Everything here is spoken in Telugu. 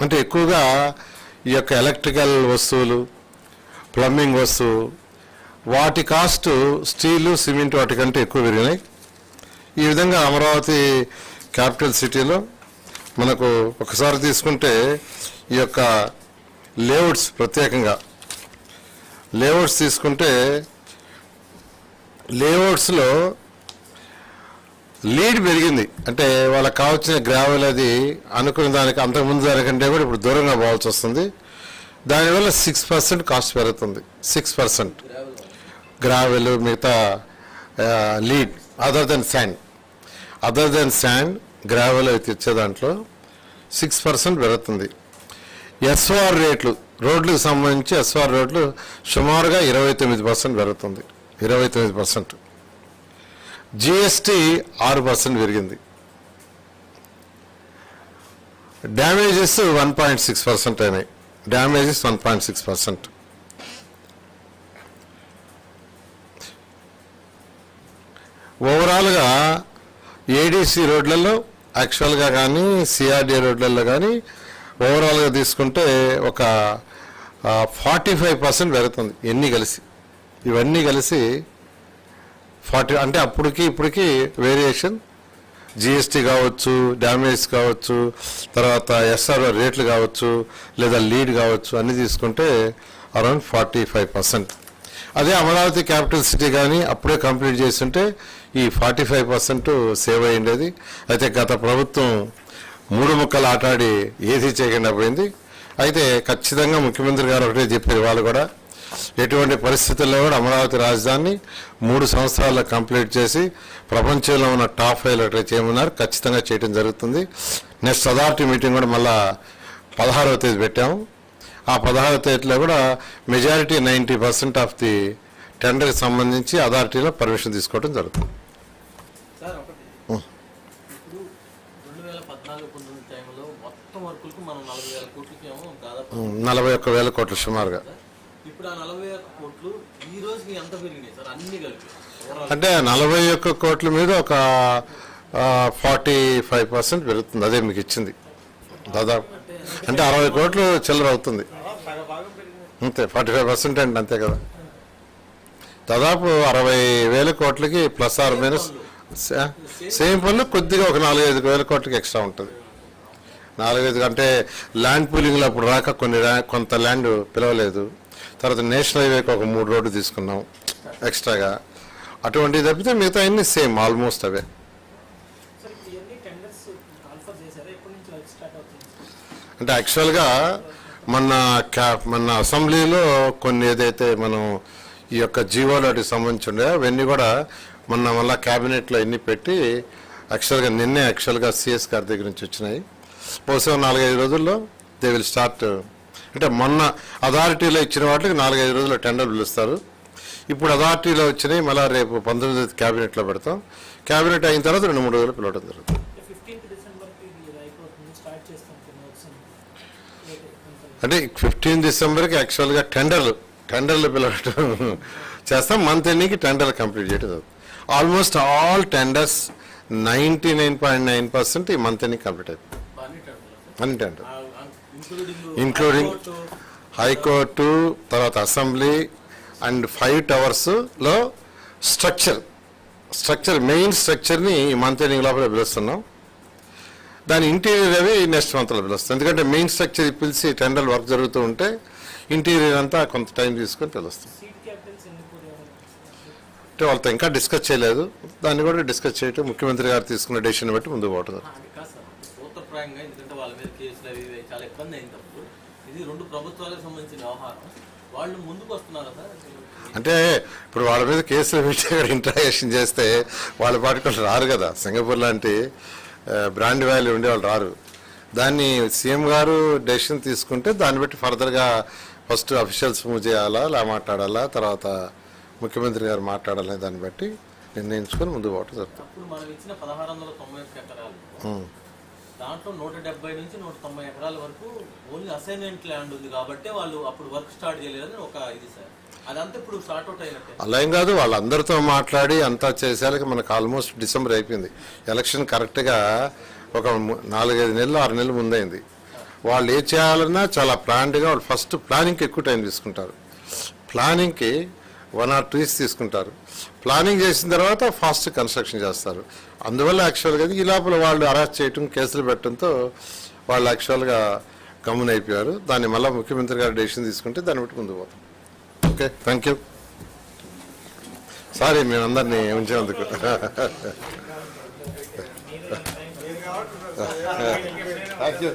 అంటే ఎక్కువగా ఈ యొక్క ఎలక్ట్రికల్ వస్తువులు ప్లంబింగ్ వస్తువు వాటి కాస్ట్ స్టీలు సిమెంట్ వాటికంటే ఎక్కువ పెరిగినాయి. ఈ విధంగా అమరావతి క్యాపిటల్ సిటీలో మనకు ఒకసారి తీసుకుంటే ఈ యొక్క లేఅవుట్స్ ప్రత్యేకంగా. లేఅవుట్స్ తీసుకుంటే లేఅవుట్స్లో లీడ్ పెరిగింది. అంటే వాళ్ళకి కావాల్సిన గ్రావెల్ అది అనుకున్న దానికి అంతకుముందు దానికంటే కూడా ఇప్పుడు దూరంగా పోవాల్సి వస్తుంది. దానివల్ల సిక్స్ పర్సెంట్ కాస్ట్ పెరుగుతుంది. సిక్స్ పర్సెంట్ గ్రావెల్ మిగతా lead other than sand other than sand gravel అయితే ఇచ్చే దాంట్లో సిక్స్ పర్సెంట్ పెరుగుతుంది. ఎస్ఆర్ రేట్లు రోడ్లకు సంబంధించి ఎస్ఆర్ రోడ్లు సుమారుగా ఇరవై తొమ్మిది పర్సెంట్ పెరుగుతుంది. ఇరవై తొమ్మిది పర్సెంట్ జిఎస్టీ ఆరు పర్సెంట్ పెరిగింది. Damages one point six percent అయినాయి. Damages one point six percent ఓవరాల్గా ఏడీసీ రోడ్లలో యాక్చువల్గా కానీ సిఆర్డీ రోడ్లలో కానీ ఓవరాల్గా తీసుకుంటే ఒక ఫార్టీ ఫైవ్ పర్సెంట్ పెరుగుతుంది. ఇవన్నీ కలిసి? ఇవన్నీ కలిసి ఫార్టీ అంటే అప్పటికి ఇప్పటికి వేరియేషన్. జిఎస్టీ కావచ్చు డ్యామేజ్ కావచ్చు తర్వాత ఎస్ఆర్ రేట్లు కావచ్చు లేదా లీడ్ కావచ్చు అన్నీ తీసుకుంటే అరౌండ్ ఫార్టీ ఫైవ్ పర్సెంట్. అదే అమరావతి క్యాపిటల్ సిటీ కానీ అప్పుడే కంప్లీట్ చేస్తుంటే ఈ ఫార్టీ ఫైవ్ పర్సెంట్ సేవ్ అయ్యిండేది అయితే గత ప్రభుత్వం మూడు ముక్కలు ఆటాడి ఏది చేయకుండా పోయింది. అయితే ఖచ్చితంగా ముఖ్యమంత్రి గారు ఒకటే చెప్పారు వాళ్ళు కూడా ఎటువంటి పరిస్థితుల్లో కూడా అమరావతి రాజధానిని మూడు సంవత్సరాల్లో కంప్లీట్ చేసి ప్రపంచంలో ఉన్న టాప్ ఫైవ్ అట్లా చేయమన్నారు. ఖచ్చితంగా చేయడం జరుగుతుంది. నెక్స్ట్ అథారిటీ మీటింగ్ కూడా మళ్ళా పదహారవ తేదీ పెట్టాము. ఆ పదహారవ తేదీలో కూడా majority ninety percent of the టెండర్కి సంబంధించి అథారిటీలో పర్మిషన్ తీసుకోవడం జరుగుతుంది. నలభై ఒక్క వేల కోట్లు సుమారుగా. ఇప్పుడు ఆ నలభై ఒక్క కోట్లు ఈ రోజుకి ఎంత పెరిగినాయి సార్? అన్ని కలిపి. అంటే నలభై ఒక్క కోట్ల మీద ఒక ఫార్టీ ఫైవ్ పర్సెంట్ పెరుగుతుంది. అదే మీకు ఇచ్చింది. దాదాపు. అంటే అరవై కోట్లు చిల్లర అవుతుంది. అంతే ఫార్టీ ఫైవ్ పర్సెంట్ అండి అంతే కదా. దాదాపు అరవై వేల కోట్లకి ప్లస్ ఆర్ మైనస్. సేమ్ పనులు కొద్దిగా ఒక నాలుగైదు వేల కోట్లకి ఎక్స్ట్రా ఉంటుంది. నాలుగైదు అంటే ల్యాండ్ పూలింగ్లో అప్పుడు రాక కొన్ని కొంత ల్యాండ్ పిలవలేదు. తర్వాత నేషనల్ హైవేకి ఒక మూడు రోడ్డు తీసుకున్నాం ఎక్స్ట్రాగా. అటువంటివి తప్పితే మిగతా అన్ని సేమ్ ఆల్మోస్ట్ అవే. అంటే యాక్చువల్గా మన క్యా మన అసెంబ్లీలో కొన్ని ఏదైతే మనం ఈ యొక్క జీవోలకి సంబంధించి ఉండే అవన్నీ కూడా మొన్న మళ్ళా క్యాబినెట్లో ఎన్ని పెట్టి యాక్చువల్గా నిన్నే యాక్చువల్గా సిఎస్ గారి దగ్గర నుంచి వచ్చినాయి. బహుశా నాలుగైదు రోజుల్లో దే విల్ స్టార్ట్ అంటే మొన్న అథారిటీలో ఇచ్చిన వాటికి నాలుగైదు రోజుల్లో టెండర్ పిలుస్తారు ఇప్పుడు అథారిటీలో వచ్చినాయి మళ్ళీ రేపు పంతొమ్మిది క్యాబినెట్లో పెడతాం. క్యాబినెట్ అయిన తర్వాత రెండు మూడు రోజులు పిలవడం జరుగుతుంది. అంటే ఫిఫ్టీన్ డిసెంబర్కి యాక్చువల్గా టెండర్లు టెండర్లు పిలవటం చేస్తాం. మంత్ ఎండింగ్కి టెండర్లు కంప్లీట్ చేయడం జరుగుతుంది. Almost all tenders ninety nine point nine percent ఈ మంత్ ఎండింగ్ కంప్లీట్ అయిపోయింది. అన్ని టెండర్ ఇంక్లూడింగ్ హైకోర్టు తర్వాత అసెంబ్లీ అండ్ ఫైవ్ టవర్స్లో స్ట్రక్చర్. స్ట్రక్చర్ మెయిన్ స్ట్రక్చర్ని ఈ మంత్ ఎండింగ్ లోపల పిలుస్తున్నాం. దాని ఇంటీరియర్ అవి నెక్స్ట్ మంత్లో పిలుస్తాం. ఎందుకంటే మెయిన్ స్ట్రక్చర్ పిలిచి టెండర్ వర్క్ జరుగుతూ ఉంటే ఇంటీరియర్ అంతా కొంత టైం తీసుకొని పిలుస్తాం. అంటే వాళ్ళతో ఇంకా డిస్కస్ చేయలేదు. దాన్ని కూడా డిస్కస్ చేయటం ముఖ్యమంత్రి గారు తీసుకున్న డెసిషన్ బట్టి ముందు పోవటం మీద కేసులు అవి ఇవి చాలా ఇబ్బంది అయింది అప్పుడు. ఇది రెండు ప్రభుత్వాలకు సంబంధించిన వ్యవహారం. వాళ్ళు ముందుకు వస్తున్నారా సార్ అంటే ఇప్పుడు వాళ్ళ మీద కేసులు పెట్టి అక్కడ ఇంట్రాగేషన్ చేస్తే వాళ్ళ పాటికి రారు కదా. సింగపూర్ లాంటి బ్రాండ్ వాల్యూ ఉండే వాళ్ళు రారు. దాన్ని సీఎం గారు డెసిషన్ తీసుకుంటే దాన్ని బట్టి ఫర్దర్గా ఫస్ట్ అఫీషియల్స్ మూవ్ చేయాలా ఇలా మాట్లాడాలా తర్వాత ముఖ్యమంత్రి గారు మాట్లాడాలనే దాన్ని బట్టి నిర్ణయించుకొని ముందుకు పోవటం జరుగుతుంది. దాంట్లో నూట డెబ్బై నుంచి నూట తొంభై ఎకరాల వరకు ఓన్లీ అసైన్మెంట్ ల్యాండ్ ఉంది కాబట్టి వాళ్ళు అప్పుడు వర్క్ స్టార్ట్ చేయలేదని ఒక ఇది సార్. అదంతా ఇప్పుడు స్టార్ట్ అవుట్ అయినట్టే. అలా ఏం కాదు వాళ్ళందరితో మాట్లాడి అంతా చేసేలకి మనకు ఆల్మోస్ట్ డిసెంబర్ అయిపోయింది. ఎలక్షన్ కరెక్ట్గా ఒక నాలుగైదు నెలలు ఆరు నెలలు ముందైంది. వాళ్ళు ఏ చేయాలన్నా చాలా ప్లాన్డ్గా వాళ్ళు ఫస్ట్ ప్లానింగ్కి ఎక్కువ టైం తీసుకుంటారు. ప్లానింగ్కి వన్ ఆర్ టూ ఇయర్స్ తీసుకుంటారు. ప్లానింగ్ చేసిన తర్వాత ఫాస్ట్ కన్స్ట్రక్షన్ చేస్తారు. అందువల్ల యాక్చువల్గా ఈ లోపల వాళ్ళు అరెస్ట్ చేయటం కేసులు పెట్టడంతో వాళ్ళు యాక్చువల్గా గమ్మున అయిపోయారు. దాన్ని మళ్ళీ ముఖ్యమంత్రి గారు డెసిషన్ తీసుకుంటే దాన్ని బట్టి ముందుకు పోతాం. ఓకే థ్యాంక్ యూ సారీ మేము అందరినీ ఉంచినందుకు. Thank you